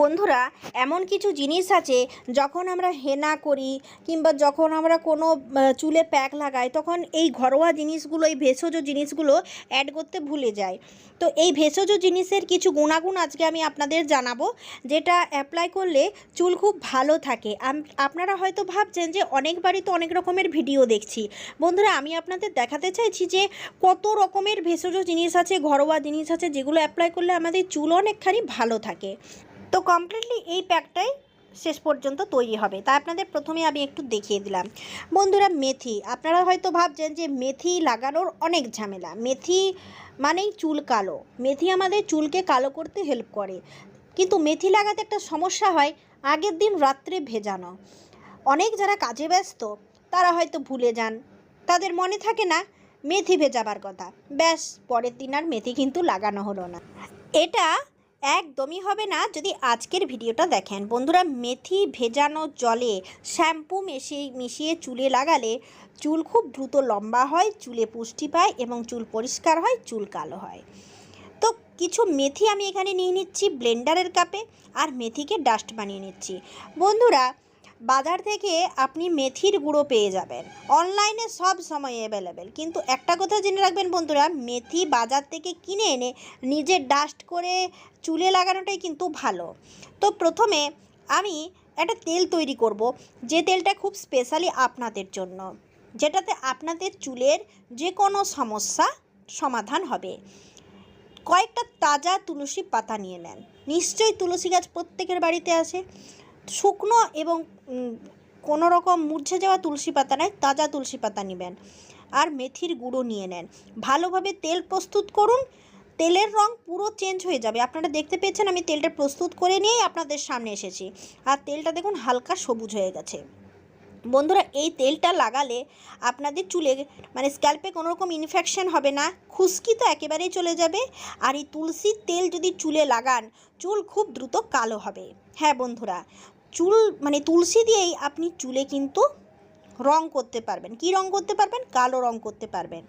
বন্ধুরা, এমন কিছু জিনিস আছে, যখন আমরা হেনা করি কিংবা যখন আমরা কোনো চুলে প্যাক লাগাই, তখন এই ঘরোয়া জিনিসগুলো, এই ভেষজ জিনিসগুলো অ্যাড করতে ভুলে যায় তো এই ভেষজ জিনিসের কিছু গুণাগুণ আজকে আমি আপনাদের জানাব, যেটা অ্যাপ্লাই করলে চুল খুব ভালো থাকে। আপনারা হয়তো ভাবছেন যে অনেকবারই তো অনেক রকমের ভিডিও দেখছি। বন্ধুরা, আমি আপনাদের দেখাতে চাইছি যে কত রকমের ভেষজ জিনিস আছে, ঘরোয়া জিনিস আছে, যেগুলো অ্যাপ্লাই করলে আমাদের চুল অনেকখানি ভালো থাকে। তো কমপ্লিটলি এই প্যাকটাই শেষ পর্যন্ত তৈরি হবে। তাই আপনাদের প্রথমে আমি একটু দেখিয়ে দিলাম। বন্ধুরা, মেথি। আপনারা হয়তো ভাবছেন যে মেথি লাগানোর অনেক ঝামেলা। মেথি মানেই চুল কালো। মেথি আমাদের চুলকে কালো করতে হেল্প করে। কিন্তু মেথি লাগাতে একটা সমস্যা হয়, আগের দিন রাত্রে ভেজানো। অনেক যারা কাজে ব্যস্ত, তারা হয়তো ভুলে যান। তাদের মনে থাকে না, মেথি ভেজাবার কথা। ব্যাস, পরের দিন আর মেথি কিন্তু লাগানো হলো না। এটা একদমই হবে না যদি আজকের ভিডিওটা দেখেন। বন্ধুরা, মেথি ভেজানো জলে শ্যাম্পু মেশে, মিশিয়ে চুলে লাগালে চুল খুব দ্রুত লম্বা হয়, চুলে পুষ্টি পায় এবং চুল পরিষ্কার হয়, চুল কালো হয়। তো কিছু মেথি আমি এখানে নিয়ে নিচ্ছি ব্লেন্ডারের কাপে আর মেথিকে ডাস্ট বানিয়ে নিচ্ছি। বন্ধুরা বাজার থেকে আপনি মেথির গুঁড়ো পেয়ে যাবেন। অনলাইনে সব সময় অ্যাভেলেবেল কিন্তু একটা কথা জেনে রাখবেন বন্ধুরা, মেথি বাজার থেকে কিনে এনে নিজে ডাস্ট করে চুলে লাগানোটাই কিন্তু ভালো। তো প্রথমে আমি একটা তেল তৈরি করব, যে তেলটা খুব স্পেশালি আপনাদের জন্য। যেটাতে আপনাদের চুলের যে কোনো সমস্যা সমাধান হবে। কয়েকটা তাজা তুলসী পাতা নিয়ে নেন। নিশ্চয়ই তুলসী গাছ প্রত্যেকের বাড়িতে আছে। শুকনো এবং কোনো রকম মূর্ছে যাওয়া তুলসী পাতা নয়, তাজা তুলসী পাতা নেবেন আর মেথির গুঁড়ো নিয়ে নেন। ভালোভাবে তেল প্রস্তুত করুন, তেলের রং পুরো চেঞ্জ হয়ে যাবে। আপনারা দেখতে পেয়েছেন আমি তেলটা প্রস্তুত করে নিয়েই আপনাদের সামনে এসেছি। আর তেলটা দেখুন হালকা সবুজ হয়ে গেছে। বন্ধুরা, এই তেলটা লাগালে আপনাদের চুলে মানে স্ক্যাল্পে কোনো রকম ইনফেকশান হবে না, খুশকি তো একেবারেই চলে যাবে। আর এই তুলসীর তেল যদি চুলে লাগান, চুল খুব দ্রুত কালো হবে। হ্যাঁ বন্ধুরা চুল মানে তুলসী দিয়েই আপনি চুলে কিন্তু রং করতে পারবেন। কি রং করতে পারবেন? কালো রং করতে পারবেন।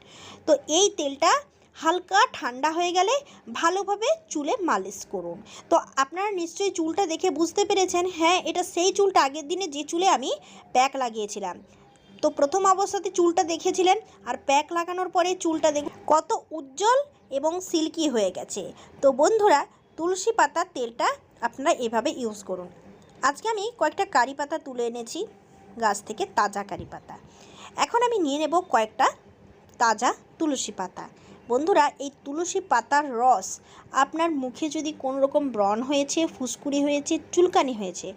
তো এই তেলটা হালকা ঠান্ডা হয়ে গেলে ভালোভাবে চুলে মালিশ করুন। তো আপনারা নিশ্চয়ই চুলটা দেখে বুঝতে পেরেছেন হ্যাঁ এটা সেই চুলটা আগের দিনে যে চুলে আমি প্যাক লাগিয়েছিলাম। তো প্রথম অবস্থাতে চুলটা দেখেছিলেন আর প্যাক লাগানোর পরে চুলটা দেখ কত উজ্জ্বল এবং সিল্কি হয়ে গেছে। তো বন্ধুরা, তুলসী পাতার তেলটা আপনারা এভাবে ইউজ করুন। আজকে আমি কয়েকটা কারি পাতা তুলে এনেছি, গাছ থেকে তাজা কারি পাতা। এখন আমি নিয়ে নেব কয়েকটা তাজা তুলসী পাতা। বন্ধুরা, এই তুলসী পাতার রস আপনার মুখে যদি কোনো রকম ব্রণ হয়েছে, ফুসকুড়ি হয়েছে, চুলকানি হয়েছে,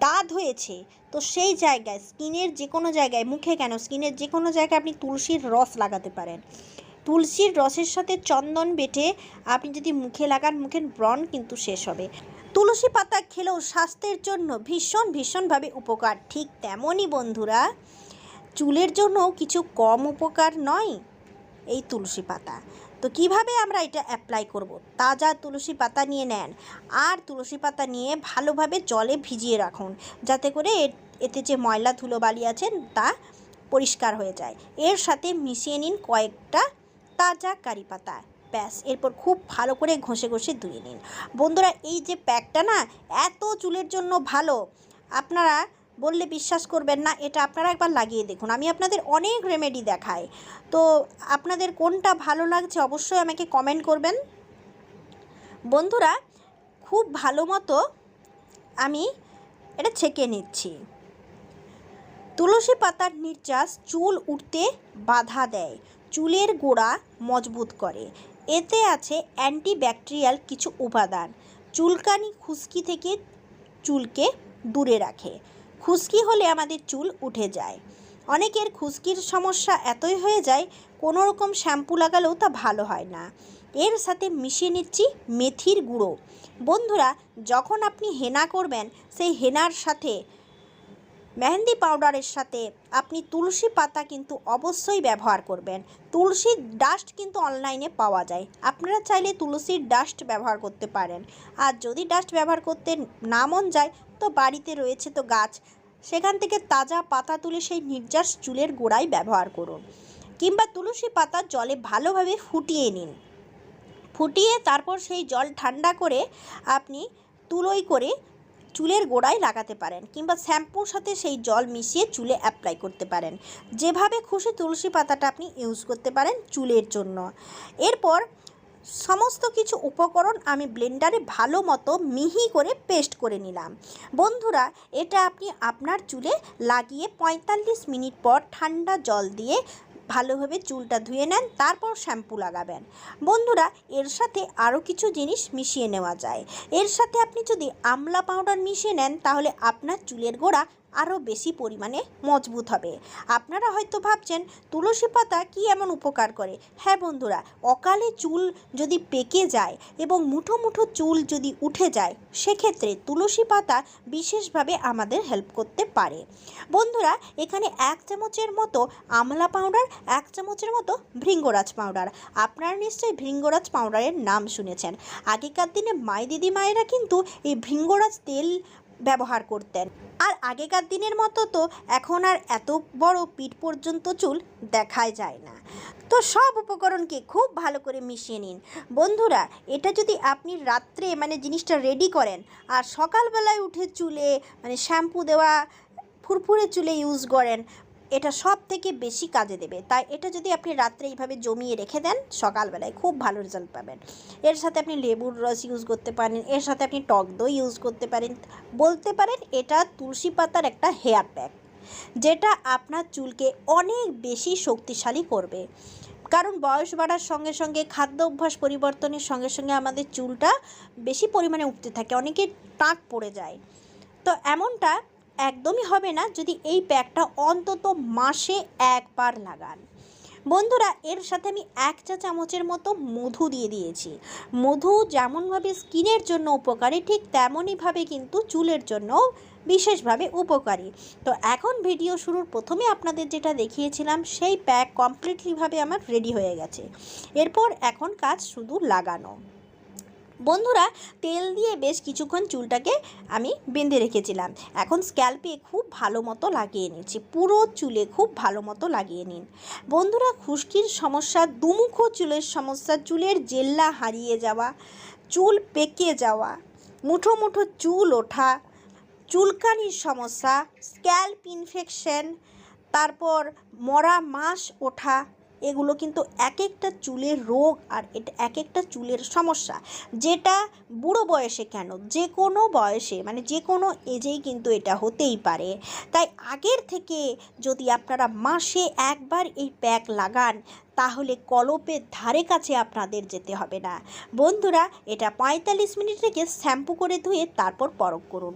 দাঁত হয়েছে, তো সেই জায়গায়, স্কিনের যে কোনো জায়গায়, মুখে কেন, স্কিনের যে কোনো জায়গায় আপনি তুলসীর রস লাগাতে পারেন। তুলসীর রসের সাথে চন্দন বেটে আপনি যদি মুখে লাগান, মুখের ব্রণ কিন্তু শেষ হবে। তুলসী পাতা খেলেও স্বাস্থ্যের জন্য ভীষণ, ভীষণভাবে উপকার। ঠিক তেমনই বন্ধুরা, চুলের জন্য কিছু কম উপকার নয় এই তুলসী পাতা। তো কীভাবে আমরা এটা অ্যাপ্লাই করব? তাজা তুলসী পাতা নিয়ে নেন আর তুলসী পাতা নিয়ে ভালোভাবে জলে ভিজিয়ে রাখুন যাতে করে এতে যে ময়লা ধুলো বালি আছেন তা পরিষ্কার হয়ে যায়। এর সাথে মিশিয়ে নিন কয়েকটা তাজা কারি পাতা। ব্যাস, এরপর খুব ভালো করে ঘষে ঘষে ধুয়ে নিন। বন্ধুরা, এই যে প্যাকটা না, এত চুলের জন্য ভালো। আপনারা বললে বিশ্বাস করবেন না, এটা আপনারা একবার লাগিয়ে দেখুন। আমি আপনাদের অনেক রেমেডি দেখাই। তো আপনাদের কোনটা ভালো লাগছে অবশ্যই আমাকে কমেন্ট করবেন। বন্ধুরা, খুব ভালো মতো আমি এটা ছেঁকে নিচ্ছি। তুলসী পাতার নির্যাস চুল উঠতে বাধা দেয়। চুলের গোড়া মজবুত করে। এতে আছে অ্যান্টিব্যাকটেরিয়াল কিছু উপাদান। চুলকানি খুশকি থেকে চুলকে দূরে রাখে। খুশকি হলে আমাদের চুল উঠে যায়। অনেকের খুশকির সমস্যা এতই হয়ে যায় কোনো রকম শ্যাম্পু লাগালেও তা ভালো হয় না। এর সাথে মিশিয়ে নিচ্ছি মেথির গুঁড়ো। বন্ধুরা, যখন আপনি হেনা করবেন, সেই হেনার সাথে মেহেন্দি পাউডারের সাথে আপনি তুলসী পাতা কিন্তু অবশ্যই ব্যবহার করবেন। তুলসীর ডাস্ট কিন্তু অনলাইনে পাওয়া যায়। আপনারা চাইলে তুলসীর ডাস্ট ব্যবহার করতে পারেন। আর যদি ডাস্ট ব্যবহার করতে না মন যায়, তো বাড়িতে রয়েছে তো গাছ। সেখান থেকে তাজা পাতা তুলে সেই নির্যাস চুলের গোড়ায় ব্যবহার করুন। কিংবা তুলসী পাতা জলে ভালোভাবে ফুটিয়ে নিন। ফুটিয়ে তারপর সেই জল ঠান্ডা করে আপনি তুলোই করে চুলের গোড়ায় লাগাতে পারেন কিংবা শ্যাম্পুর সাথে সেই জল মিশিয়ে চুলে অ্যাপ্লাই করতে পারেন। যেভাবে খুশি তুলসী পাতাটা আপনি ইউজ করতে পারেন চুলের জন্য। এরপর সমস্ত কিছু উপকরণ আমি ব্লেন্ডারে ভালো মতো মিহি করে পেস্ট করে নিলাম। বন্ধুরা, এটা আপনি আপনার চুলে লাগিয়ে পঁয়তাল্লিশ মিনিট পর ঠান্ডা জল দিয়ে ভালোভাবে চুলটা ধুয়ে নেন, তারপর শ্যাম্পু লাগাবেন। বন্ধুরা, এর সাথে আরও কিছু জিনিস মিশিয়ে নেওয়া যায়। এর সাথে আপনি যদি আমলা পাউডার মিশিয়ে নেন, তাহলে আপনার চুলের গোড়া আরও বেশি পরিমাণে মজবুত হবে। আপনারা হয়তো ভাবছেন, তুলসী পাতা কি এমন উপকার করে? হ্যাঁ বন্ধুরা, অকালে চুল যদি পেকে যায় এবং মুঠো মুঠো চুল যদি উঠে যায়, সেক্ষেত্রে তুলসী পাতা বিশেষভাবে আমাদের হেল্প করতে পারে। বন্ধুরা, এখানে এক চামচের মতো আমলা পাউডার এক চামচের মতো ভৃঙ্গরাজ পাউডার আপনারা নিশ্চয়ই ভৃঙ্গরাজ পাউডারের নাম শুনেছেন। আগেকার দিনে মাই দিদি মায়েরা কিন্তু এই ভৃঙ্গরাজ তেল ব্যবহার করতেন। আর আগেকার দিনের মতো তো এখন আর এত বড় পিঠ পর্যন্ত চুল দেখাই যায় না। তো সব উপকরণকে খুব ভালো করে মিশিয়ে নিন। বন্ধুরা, এটা যদি আপনি রাত্রে মানে জিনিসটা রেডি করেন আর সকালবেলায় উঠে চুলে মানে শ্যাম্পু দেওয়া, ফুরফুরে চুলে ইউজ করেন এটা সব থেকে বেশি কাজে দেবে। তাই এটা যদি আপনি রাত্রে এইভাবে জমিয়ে রেখে দেন, সকালবেলায় খুব ভালো রেজাল্ট পাবেন। এর সাথে আপনি লেবুর রস ইউজ করতে পারেন, এর সাথে আপনি টক দই ইউজ করতে পারেন। বলতে পারেন এটা তুলসী পাতার একটা হেয়ার প্যাক যেটা আপনার চুলকে অনেক বেশি শক্তিশালী করবে। কারণ বয়স বাড়ার সঙ্গে সঙ্গে, খাদ্য অভ্যাস পরিবর্তনের সঙ্গে সঙ্গে আমাদের চুলটা বেশি পরিমাণে উঠতে থাকে অনেকে টাক পড়ে যায়। তো এমনটা একদমই হবে না যদি এই প্যাকটা অন্তত মাসে একবার লাগান। বন্ধুরা, এর সাথে আমি এক চা চামচের মতো মধু দিয়ে দিয়েছি। মধু যেমনভাবে স্কিনের জন্য উপকারী, ঠিক তেমনইভাবে কিন্তু চুলের জন্য বিশেষভাবে উপকারী। তো এখন ভিডিও শুরুর প্রথমে আপনাদের যেটা দেখিয়েছিলাম, সেই প্যাক কমপ্লিটলিভাবে আমার রেডি হয়ে গেছে। এরপর এখন কাজ শুধু লাগানো। বন্ধুরা, তেল দিয়ে বেশ কিছুক্ষণ চুলটাকে আমি বেঁধে রেখেছিলাম। এখন স্ক্যাল্পে খুব ভালো মতো লাগিয়ে নিচ্ছি। পুরো চুলে খুব ভালো মতো লাগিয়ে নিন। বন্ধুরা, খুশকির সমস্যা, দুমুখো চুলের সমস্যা, চুলের জেল্লা হারিয়ে যাওয়া, চুল পেকে যাওয়া, মুঠো মুঠো চুল ওঠা, চুলকানির সমস্যা, স্ক্যাল্প ইনফেকশন, তারপর মরা মাস ওঠা এগুলো কিন্তু এক একটা চুলের রোগ আর এটা এক একটা চুলের সমস্যা। যেটা বুড়ো বয়সে কেন? যে কোনো বয়সে মানে যে কোনো এজেই কিন্তু এটা হতেই পারে। তাই আগের থেকে যদি আপনারা মাসে একবার এই প্যাক লাগান, তাহলে কলপের ধারে কাছে আপনাদের যেতে হবে না। বন্ধুরা, এটা পঁয়তাল্লিশ মিনিট রেখে শ্যাম্পু করে ধুয়ে তারপর পরক করুন।